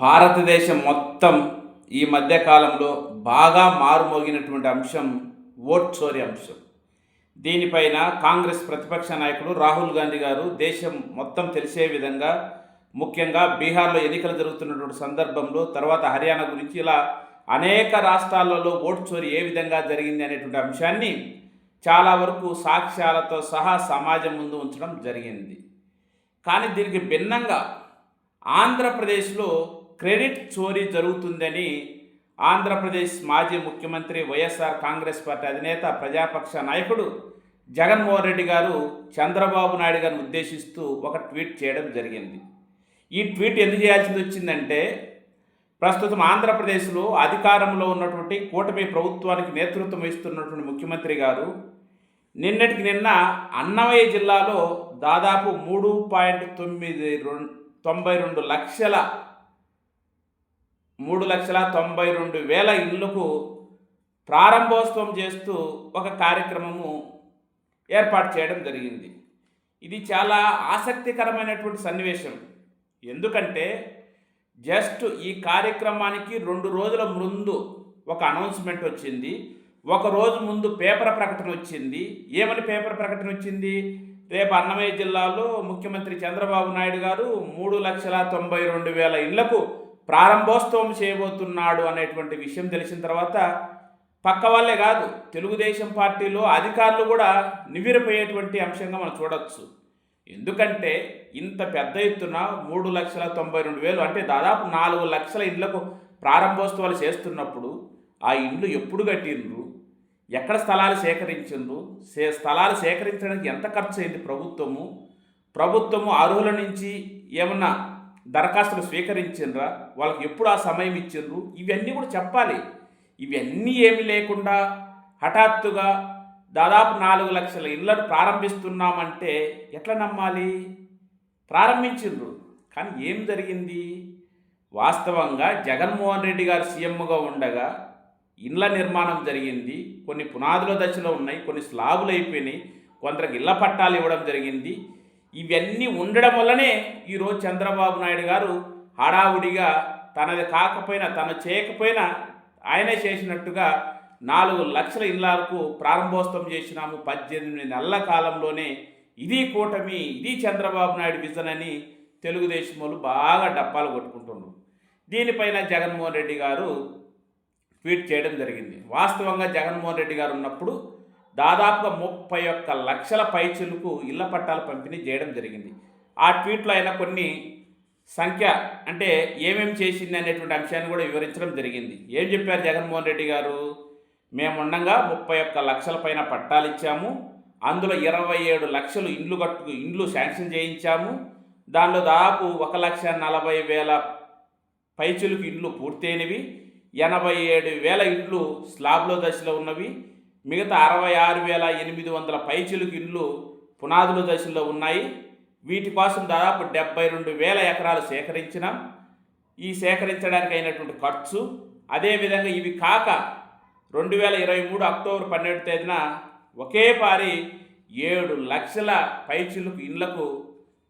భారతదేశం మొత్తం ఈ మధ్యకాలంలో బాగా మారుమోగినటువంటి అంశం ఓట్ చోరీ అంశం. దీనిపైన కాంగ్రెస్ ప్రతిపక్ష నాయకుడు రాహుల్ గాంధీ గారు దేశం మొత్తం తెలిసే విధంగా ముఖ్యంగా బీహార్లో ఎన్నికలు జరుగుతున్నటువంటి సందర్భంలో తర్వాత హర్యానా గురించి ఇలా అనేక రాష్ట్రాలలో ఓటు చోరీ ఏ విధంగా జరిగింది అనేటువంటి అంశాన్ని చాలా వరకు సాక్ష్యాలతో సహా సమాజం ముందు ఉంచడం జరిగింది. కానీ దీనికి భిన్నంగా ఆంధ్రప్రదేశ్లో క్రెడిట్ చోరీ జరుగుతుందని ఆంధ్రప్రదేశ్ మాజీ ముఖ్యమంత్రి వైఎస్ఆర్ కాంగ్రెస్ పార్టీ అధినేత ప్రజాపక్ష నాయకుడు జగన్మోహన్ రెడ్డి గారు చంద్రబాబు నాయుడు గారిని ఉద్దేశిస్తూ ఒక ట్వీట్ చేయడం జరిగింది. ఈ ట్వీట్ ఎందుకు చేయాల్సింది వచ్చిందంటే ప్రస్తుతం ఆంధ్రప్రదేశ్లో అధికారంలో ఉన్నటువంటి కూటమి ప్రభుత్వానికి నేతృత్వం ఇస్తున్నటువంటి ముఖ్యమంత్రి గారు నిన్నటికి నిన్న అన్నమయ్య జిల్లాలో దాదాపు మూడు పాయింట్ తొమ్మిది రెండు తొంభై రెండు లక్షల మూడు లక్షల తొంభై రెండు వేల ఇళ్ళకు ప్రారంభోత్సవం చేస్తూ ఒక కార్యక్రమము ఏర్పాటు చేయడం జరిగింది. ఇది చాలా ఆసక్తికరమైనటువంటి సన్నివేశం. ఎందుకంటే జస్ట్ ఈ కార్యక్రమానికి రెండు రోజుల ముందు ఒక అనౌన్స్మెంట్ వచ్చింది. ఒక రోజు ముందు పేపర్ ప్రకటన వచ్చింది. ఏమని పేపర్ ప్రకటన వచ్చింది? రేపు అన్నమయ్య జిల్లాలో ముఖ్యమంత్రి చంద్రబాబు నాయుడు గారు మూడు లక్షల తొంభై రెండు వేల ఇళ్ళకు ప్రారంభోత్సవం చేయబోతున్నాడు అనేటువంటి విషయం తెలిసిన తర్వాత పక్క వాళ్ళే కాదు తెలుగుదేశం పార్టీలో అధికారులు కూడా నివ్వెరపోయేటువంటి అంశంగా మనం చూడవచ్చు ఎందుకంటే ఇంత పెద్ద ఎత్తున మూడు లక్షల తొంభై రెండు వేలు అంటే దాదాపు నాలుగు లక్షల ఇళ్ళకు ప్రారంభోత్సవాలు చేస్తున్నప్పుడు ఆ ఇండ్లు ఎప్పుడు కట్టిండ్రు? ఎక్కడ స్థలాలు సేకరించిండ్రు? సే స్థలాలు సేకరించడానికి ఎంత ఖర్చు అయింది ప్రభుత్వము? ప్రభుత్వము అర్హుల నుంచి ఏమన్నా దరఖాస్తులు స్వీకరించిండ్రా వాళ్ళకి ఎప్పుడు ఆ సమయం ఇచ్చిండ్రు ఇవన్నీ కూడా చెప్పాలి. ఇవన్నీ ఏమి లేకుండా హఠాత్తుగా దాదాపు నాలుగు లక్షల ఇళ్ళను ప్రారంభిస్తున్నామంటే ఎట్లా నమ్మాలి? ప్రారంభించిండ్రు కానీ ఏం జరిగింది? వాస్తవంగా జగన్మోహన్ రెడ్డి గారు సీఎంగా ఉండగా ఇండ్ల నిర్మాణం జరిగింది. కొన్ని పునాదుల దశలో ఉన్నాయి కొన్ని స్లాబులు అయిపోయినాయి. కొందరికి ఇళ్ళ పట్టాలు ఇవ్వడం జరిగింది. ఇవన్నీ ఉండడం వల్లనే ఈరోజు చంద్రబాబు నాయుడు గారు హడావుడిగా తనది కాకపోయినా తను చేయకపోయినా ఆయనే చేసినట్టుగా నాలుగు లక్షల ఇళ్ళకు ప్రారంభోత్సవం చేసినాము. పద్దెనిమిది నెలల కాలంలోనే ఇది కూటమి ఇది చంద్రబాబు నాయుడు విజన్ అని తెలుగుదేశం వాళ్ళు బాగా డప్పాలు కొట్టుకుంటున్నారు దీనిపైన జగన్మోహన్ రెడ్డి గారు ట్వీట్ చేయడం జరిగింది. వాస్తవంగా జగన్మోహన్ రెడ్డి గారు ఉన్నప్పుడు దాదాపుగా ముప్పై ఒక్క లక్షల పైచులకు ఇళ్ళ పట్టాలు పంపిణీ చేయడం జరిగింది. ఆ ట్వీట్లో అయినా కొన్ని సంఖ్య అంటే ఏమేమి చేసింది అనేటువంటి అంశాన్ని కూడా వివరించడం జరిగింది. ఏం చెప్పారు జగన్మోహన్ రెడ్డి గారు? మేముండగా ముప్పై ఒక్క లక్షల పైన పట్టాలు ఇచ్చాము. అందులో ఇరవై ఏడు లక్షలు ఇండ్లు కట్టు ఇండ్లు శాంక్షన్ చేయించాము. దానిలో దాదాపు ఒక లక్ష నలభై వేల పైచులకు ఇండ్లు పూర్తయినవి. ఎనభై ఏడు వేల ఇండ్లు స్లాబ్లో దశలో ఉన్నవి. మిగతా అరవై ఆరు వేల ఎనిమిది వందల పైచిలుకు ఇండ్లు పునాదుల దశలో ఉన్నాయి. వీటి కోసం దాదాపు డెబ్బై రెండు వేల ఎకరాలు సేకరించినాం. ఈ సేకరించడానికి అయినటువంటి ఖర్చు అదేవిధంగా ఇవి కాక రెండు వేల ఇరవై మూడు అక్టోబర్ పన్నెండు తేదీన ఒకేపారి ఏడు లక్షల పైచిలుకు ఇండ్లకు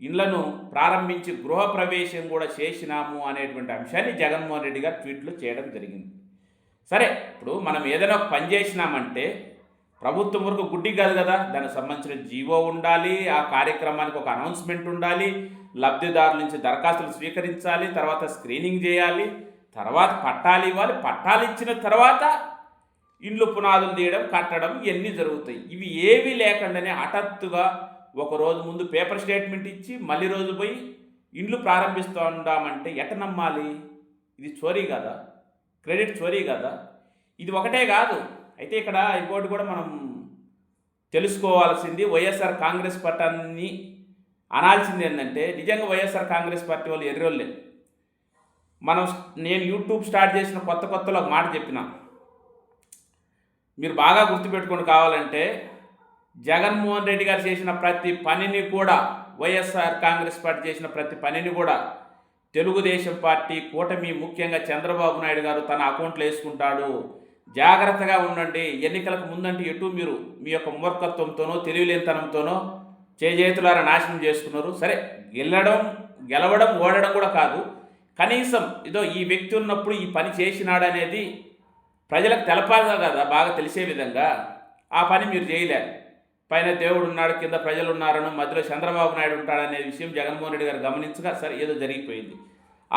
ఇండ్లను ప్రారంభించి గృహప్రవేశం కూడా చేసినాము అనేటువంటి అంశాన్ని జగన్మోహన్ రెడ్డి గారు ట్వీట్లు చేయడం జరిగింది. సరే ఇప్పుడు మనం ఏదైనా ఒక పని చేసినామంటే ప్రభుత్వం వరకు గుడ్డి కాదు కదా. దానికి సంబంధించిన జీవో ఉండాలి ఆ కార్యక్రమానికి ఒక అనౌన్స్మెంట్ ఉండాలి లబ్ధిదారుల నుంచి దరఖాస్తులు స్వీకరించాలి తర్వాత స్క్రీనింగ్ చేయాలి తర్వాత పట్టాలు ఇవ్వాలి పట్టాలు ఇచ్చిన తర్వాత ఇండ్లు పునాదులు తీయడం కట్టడం ఇవన్నీ జరుగుతాయి. ఇవి ఏవి లేకుండానే హఠాత్తుగా ఒక రోజు ముందు పేపర్ స్టేట్మెంట్ ఇచ్చి మళ్ళీ రోజు పోయి ఇండ్లు ప్రారంభిస్తూ ఉండామంటే ఎట నమ్మాలి? ఇది చోరీ కదా? క్రెడిట్ చోరీ కదా? ఇది ఒకటే కాదు. అయితే ఇక్కడ ఇంకోటి కూడా మనం తెలుసుకోవాల్సింది వైఎస్ఆర్ కాంగ్రెస్ పార్టీని అనాల్సింది ఏంటంటే నిజంగా వైఎస్ఆర్ కాంగ్రెస్ పార్టీ వాళ్ళు ఎర్రోళ్ళే. మనం నేను యూట్యూబ్ స్టార్ట్ చేసిన కొత్త కొత్తలో ఒక మాట చెప్పిన. మీరు బాగా గుర్తుపెట్టుకొని కావాలంటే జగన్మోహన్ రెడ్డి గారు చేసిన ప్రతి పనిని కూడా వైఎస్ఆర్ కాంగ్రెస్ పార్టీ చేసిన ప్రతి పనిని కూడా తెలుగుదేశం పార్టీ కూటమి ముఖ్యంగా చంద్రబాబు నాయుడు గారు తన అకౌంట్లో వేసుకుంటాడు. జాగ్రత్తగా ఉండండి. ఎన్నికలకు ముందంటే ఎటు మీరు మీ యొక్క మూర్ఖత్వంతోనో తెలివిలేనితనంతోనో చేజేతులారా నాశనం చేసుకున్నారు. సరే గెలడం గెలవడం ఓడడం కూడా కాదు. కనీసం ఇదో ఈ వ్యక్తి ఉన్నప్పుడు ఈ పని చేసినాడనేది ప్రజలకు తెలపాలి కదా బాగా తెలిసే విధంగా. ఆ పని మీరు చేయలేరు. పైన దేవుడు ఉన్నాడు కింద ప్రజలు ఉన్నారను మధ్యలో చంద్రబాబు నాయుడు ఉంటాడనే విషయం జగన్మోహన్ రెడ్డి గారు గమనించగా సరే ఏదో జరిగిపోయింది.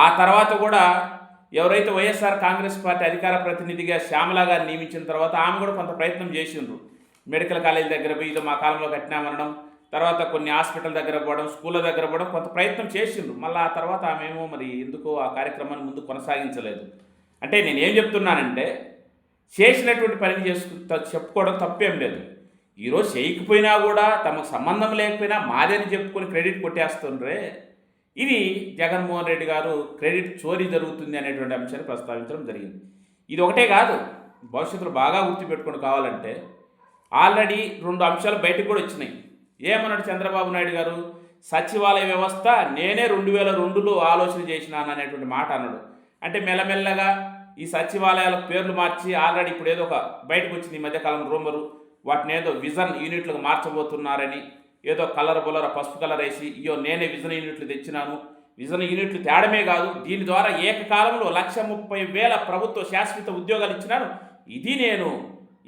ఆ తర్వాత కూడా ఎవరైతే వైఎస్ఆర్ కాంగ్రెస్ పార్టీ అధికార ప్రతినిధిగా శ్యామల గారు నియమించిన తర్వాత ఆమె కూడా కొంత ప్రయత్నం చేసిండ్రు. మెడికల్ కాలేజ్ దగ్గర పోయి ఇదో మా కాలంలో కట్టినామనడం తర్వాత కొన్ని హాస్పిటల్ దగ్గర పోవడం స్కూళ్ళ దగ్గర పోవడం కొంత ప్రయత్నం చేసిండ్రు. మళ్ళీ ఆ తర్వాత ఆమె ఏమో మరి ఎందుకో ఆ కార్యక్రమాన్ని ముందు కొనసాగించలేదు. అంటే నేను ఏం చెప్తున్నానంటే చేసినటువంటి పని చేసుకు చెప్పుకోవడం తప్పేం లేదు. ఈరోజు చేయకపోయినా కూడా తమకు సంబంధం లేకపోయినా మాదని చెప్పుకొని క్రెడిట్ కొట్టేస్తుండ్రే. ఇది జగన్మోహన్ రెడ్డి గారు క్రెడిట్ చోరీ జరుగుతుంది అనేటువంటి అంశాన్ని ప్రస్తావించడం జరిగింది. ఇది ఒకటే కాదు భవిష్యత్తులో బాగా గుర్తుపెట్టుకుని కావాలంటే ఆల్రెడీ రెండు అంశాలు బయటకు కూడా వచ్చినాయి. ఏమన్నాడు చంద్రబాబు నాయుడు గారు? సచివాలయ వ్యవస్థ నేనే రెండు వేల రెండులో ఆలోచన చేసినాను అనేటువంటి మాట అన్నాడు. అంటే మెల్లమెల్లగా ఈ సచివాలయాలకు పేర్లు మార్చి ఆల్రెడీ ఇప్పుడు ఏదో ఒక బయటకు వచ్చింది ఈ మధ్యకాలం రూమరు. వాటిని ఏదో విజన్ యూనిట్లకు మార్చబోతున్నారని ఏదో కలర్ బులర్ పసుపు కలర్ వేసి ఇయో నేనే విజన్ యూనిట్లు తెచ్చినాను. విజన్ యూనిట్లు తేడమే కాదు దీని ద్వారా ఏకకాలంలో లక్ష ముప్పై వేల ప్రభుత్వ శాశ్వత ఉద్యోగాలు ఇచ్చినాను. ఇది నేను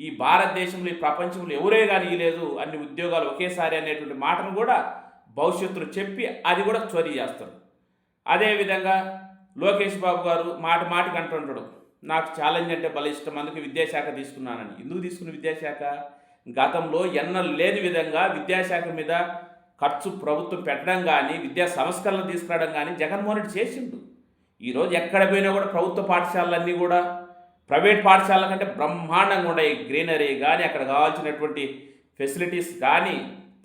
ఈ భారతదేశంలో ఈ ప్రపంచంలో ఎవరే కానీ ఇవ్వలేదు అన్ని ఉద్యోగాలు ఒకేసారి అనేటువంటి మాటను కూడా భవిష్యత్తులో చెప్పి అది కూడా చోరీ చేస్తారు. అదేవిధంగా లోకేష్ బాబు గారు మాట మాటకి అంటుంటాడు నాకు ఛాలెంజ్ అంటే భలే ఇష్టం అందుకే విద్యాశాఖ తీసుకున్నానని. ఎందుకు తీసుకున్న విద్యాశాఖ? గతంలో ఎన్నలు లేని విధంగా విద్యాశాఖ మీద ఖర్చు ప్రభుత్వం పెట్టడం కానీ విద్యా సంస్కరణలు తీసుకురావడం కానీ జగన్మోహన్ రెడ్డి చేసిండు. ఈరోజు ఎక్కడ పోయినా కూడా ప్రభుత్వ పాఠశాలలన్నీ కూడా ప్రైవేట్ పాఠశాలల కంటే బ్రహ్మాండంగా ఉన్నాయి. గ్రీనరీ కానీ అక్కడ కావాల్సినటువంటి ఫెసిలిటీస్ కానీ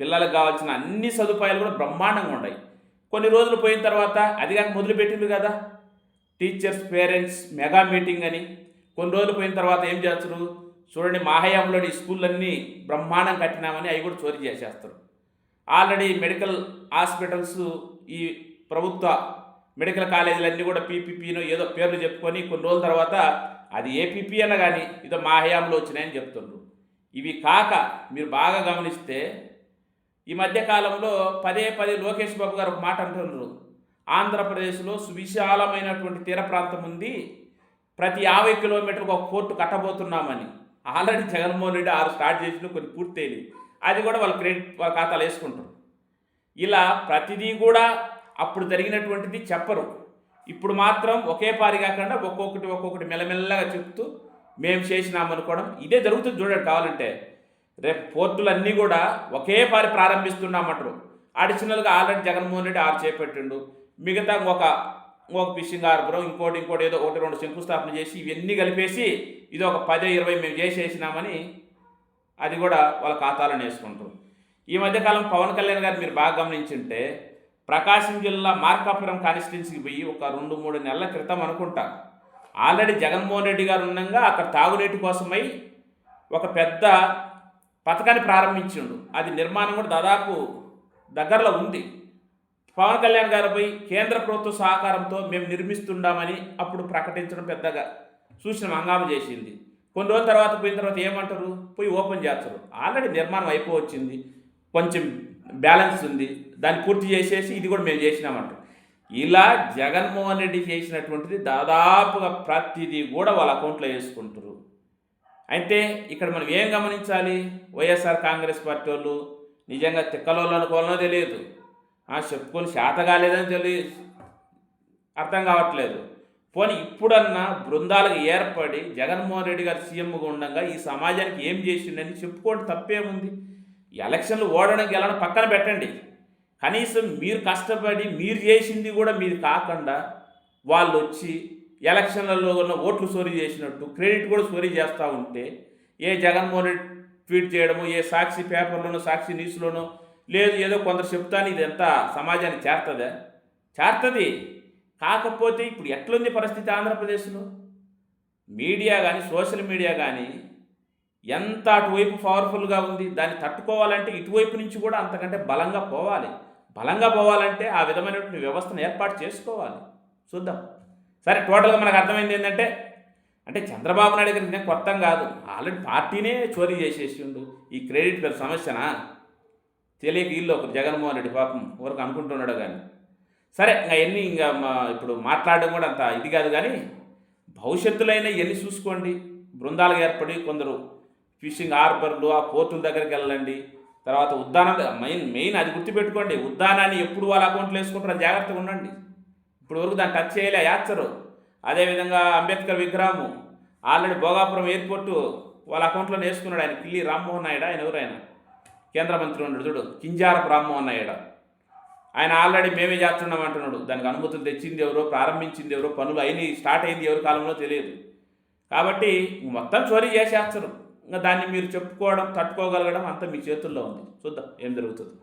పిల్లలకు కావాల్సిన అన్ని సదుపాయాలు కూడా బ్రహ్మాండంగా ఉన్నాయి. కొన్ని రోజులు పోయిన తర్వాత అది కాక మొదలుపెట్టింది కదా. టీచర్స్ పేరెంట్స్ మెగా మీటింగ్ అని. కొన్ని రోజులు పోయిన తర్వాత ఏం చేస్తారు చూడండి మాహయాంలోని స్కూళ్ళన్నీ బ్రహ్మాండం కట్టినామని అవి కూడా చోరీ చేసేస్తారు. ఆల్రెడీ మెడికల్ హాస్పిటల్స్ ఈ ప్రభుత్వ మెడికల్ కాలేజీలన్నీ కూడా పీపీపీనో ఏదో పేర్లు చెప్పుకొని కొన్ని రోజుల తర్వాత అది ఏపీపీ అన్న కానీ ఇదో మా హయాంలో వచ్చినాయని చెప్తుండ్రు. ఇవి కాక మీరు బాగా గమనిస్తే ఈ మధ్యకాలంలో పదే పదే లోకేష్ బాబు గారు ఒక మాట అంటున్నారు ఆంధ్రప్రదేశ్లో సువిశాలమైనటువంటి తీర ప్రాంతం ఉంది. ప్రతి యాభై కిలోమీటర్కి ఒక పోర్టు కట్టబోతున్నామని. ఆల్రెడీ జగన్మోహన్ రెడ్డి ఆరు స్టార్ట్ చేసిన కొన్ని పూర్తయినాయి. అది కూడా వాళ్ళ క్రెడిట్ వాళ్ళ ఖాతాలు వేసుకుంటారు. ఇలా ప్రతిదీ కూడా అప్పుడు జరిగినటువంటిది చెప్పరు. ఇప్పుడు మాత్రం ఒకే పారి కాకుండా ఒక్కొక్కటి ఒక్కొక్కటి మెల్లమెల్లగా చెప్తూ మేము చేసినామనుకోవడం ఇదే జరుగుతుంది చూడండి కావాలంటే. రేపు పోర్టులన్నీ కూడా ఒకే పారి ప్రారంభిస్తున్నామంటారు అడిషనల్గా ఆల్రెడీ జగన్మోహన్ రెడ్డి ఆరు చేపట్టిండు. మిగతా ఒక ఒక ఫిషింగ్ హార్బర్ ఇంకోటి ఇంకోటి ఏదో ఒకటి రెండు శంకుస్థాపన చేసి ఇవన్నీ కలిపేసి ఇది ఒక పదే ఇరవై మేము చేసేసినామని అది కూడా వాళ్ళ ఖాతాలను వేసుకుంటారు. ఈ మధ్యకాలం పవన్ కళ్యాణ్ గారు మీరు బాగా గమనించుంటే ప్రకాశం జిల్లా మార్కాపురం కాన్స్టిట్యున్సీకి పోయి ఒక రెండు మూడు నెలల క్రితం అనుకుంటా ఆల్రెడీ జగన్మోహన్ రెడ్డి గారు ఉండగా అక్కడ తాగునీటి కోసమై ఒక పెద్ద పథకాన్ని ప్రారంభించిండు. అది నిర్మాణం కూడా దాదాపు దగ్గరలో ఉంది. పవన్ కళ్యాణ్ గారిపై పోయి కేంద్ర ప్రభుత్వ సహకారంతో మేము నిర్మిస్తుండామని అప్పుడు ప్రకటించడం పెద్దగా సూచన హంగామ చేసింది. కొన్ని రోజుల తర్వాత పోయిన తర్వాత ఏమంటారు? పోయి ఓపెన్ చేస్తారు. ఆల్రెడీ నిర్మాణం అయిపోవచ్చింది. కొంచెం బ్యాలెన్స్ ఉంది. దాన్ని పూర్తి చేసేసి ఇది కూడా మేము చేసినామంటారు ఇలా జగన్మోహన్ రెడ్డి చేసినటువంటిది దాదాపుగా ప్రతిదీ కూడా వాళ్ళ అకౌంట్లో వేసుకుంటారు. అయితే ఇక్కడ మనం ఏం గమనించాలి? వైఎస్ఆర్ కాంగ్రెస్ పార్టీ వాళ్ళు నిజంగా తిక్కలోళ్ళు అనుకోవాలనో తెలియదు. చెప్పుకొని శాత కాలేదని తెలి అర్థం కావట్లేదు. పోనీ ఇప్పుడన్నా బృందాలకు ఏర్పడి జగన్మోహన్ రెడ్డి గారు సీఎంగా ఉండగా ఈ సమాజానికి ఏం చేసిండని చెప్పుకోండి తప్పేముంది? ఎలక్షన్లు ఓడడం గెలడం పక్కన పెట్టండి. కనీసం మీరు కష్టపడి మీరు చేసింది కూడా మీరు కాకుండా వాళ్ళు వచ్చి ఎలక్షన్లలో ఉన్న ఓట్లు చోరీ చేసినట్టు క్రెడిట్ కూడా చోరీ చేస్తూ ఉంటే ఏ జగన్మోహన్ రెడ్డి ట్వీట్ చేయడము ఏ సాక్షి పేపర్లోనో సాక్షి న్యూస్లోనో లేదు ఏదో కొందరు చెప్తాను ఇది ఎంత సమాజానికి చేరుతుందా? చేరుతుంది. కాకపోతే ఇప్పుడు ఎట్లుంది పరిస్థితి ఆంధ్రప్రదేశ్లో? మీడియా కానీ సోషల్ మీడియా కానీ ఎంత అటువైపు పవర్ఫుల్గా ఉంది దాన్ని తట్టుకోవాలంటే ఇటువైపు నుంచి కూడా అంతకంటే బలంగా పోవాలి. బలంగా పోవాలంటే ఆ విధమైనటువంటి వ్యవస్థను ఏర్పాటు చేసుకోవాలి. చూద్దాం. సరే టోటల్గా మనకు అర్థమైంది ఏంటంటే అంటే చంద్రబాబు నాయుడు గారికి నేను కొత్త కాదు. ఆల్రెడీ పార్టీనే చోరీ చేసేసిండు. ఈ క్రెడిట్ పెద్ద సమస్యనా? తెలియక వీళ్ళు ఒకరు జగన్మోహన్ రెడ్డి పాపం వరకు అనుకుంటున్నాడు కానీ సరే ఇంకా ఎన్ని ఇంకా మా ఇప్పుడు మాట్లాడడం కూడా అంత ఇది కాదు కానీ భవిష్యత్తులైనా ఎన్ని చూసుకోండి. బృందాలు ఏర్పడి కొందరు ఫిషింగ్ హార్బర్లు ఆ పోర్టుల దగ్గరికి వెళ్ళండి. తర్వాత ఉద్దానం మెయిన్ మెయిన్ అది గుర్తుపెట్టుకోండి. ఉద్దానాన్ని ఎప్పుడు వాళ్ళ అకౌంట్లో వేసుకుంటారో జాగ్రత్తగా ఉండండి. ఇప్పుడు వరకు దాన్ని టచ్ చేయలే యాచరు. అదేవిధంగా అంబేద్కర్ విగ్రహము ఆల్రెడీ భోగాపురం ఎయిర్పోర్టు వాళ్ళ అకౌంట్లో వేసుకున్నాడు ఆయన పిల్లి రామ్మోహన్ నాయుడు. ఆయన ఎవరు ఆయన? కేంద్ర మంత్రి ఉన్నాడు చూడు కింజారపు రామ్మోహన్ ఆయన ఆల్రెడీ మేమే చేస్తున్నాం అంటున్నాడు. దానికి అనుమతులు తెచ్చింది ఎవరో ప్రారంభించింది ఎవరో పనులు అయినాయి స్టార్ట్ అయింది ఎవరి కాలంలో తెలియదు. కాబట్టి మొత్తం చోరీ చేసేస్తారు ఇంకా దాన్ని మీరు చెప్పుకోవడం తట్టుకోగలగడం అంతా మీ చేతుల్లో ఉంది. చూద్దాం ఏం జరుగుతుంది.